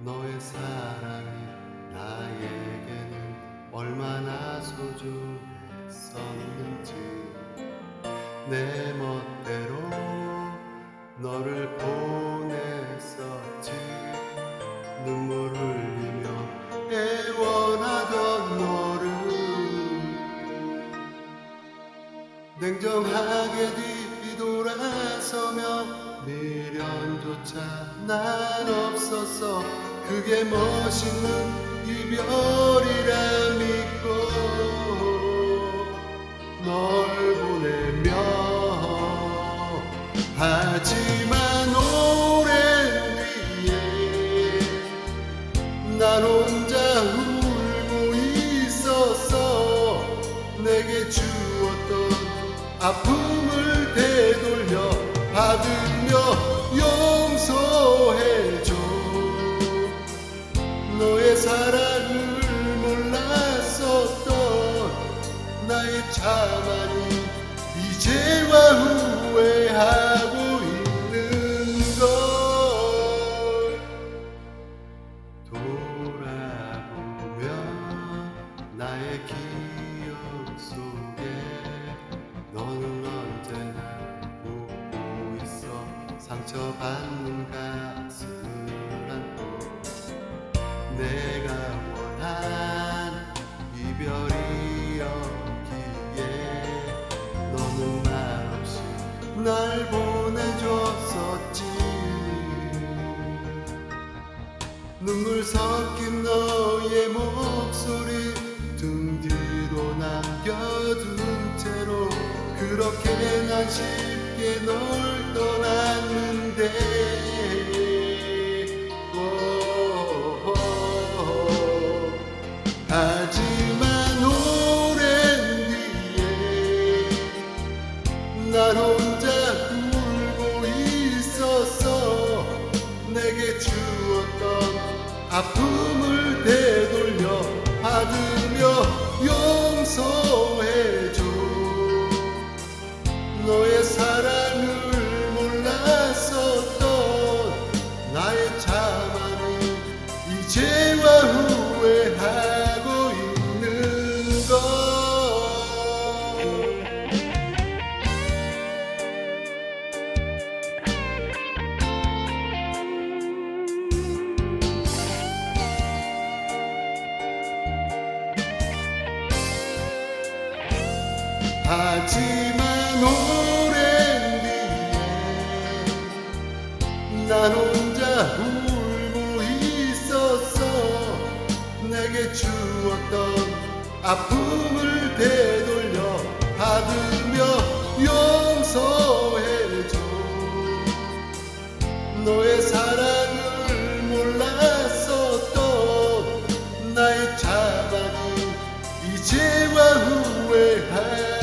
너의 사랑이 나에게는 얼마나 소중했었는지. 내 멋대로 너를 보냈었지. 눈물 흘리며 애원하던 너를 냉정하게 뒤돌아서며 미련조차 난 없었어. 그게 멋있는 이별이라 믿고 널 보내며 하지만 오랜 뒤에 난 혼자 울고 있었어 내게 주었던 아픔을 되돌려 받으 사랑을 몰랐었던 나의 자만이 이제와 후회하고 있는 걸 돌아보면 나의 기억 속에 너는 언제나 웃고 있어. 상처받는 가슴을 안고 내 날 보내줬었지. 눈물 섞인 너의 목소리 등 뒤로 남겨둔 채로 그렇게 난 쉽게 널 떠났는데. 오, 하지만 오랜 뒤에 난 주었 하지만 오랜 뒤에 난 혼자 울고 있었어. 내게 주었던 아픔을 되돌려 받으며 용서해줘. 너의 사랑을 몰랐었던 나의 자만이 이제와 후회해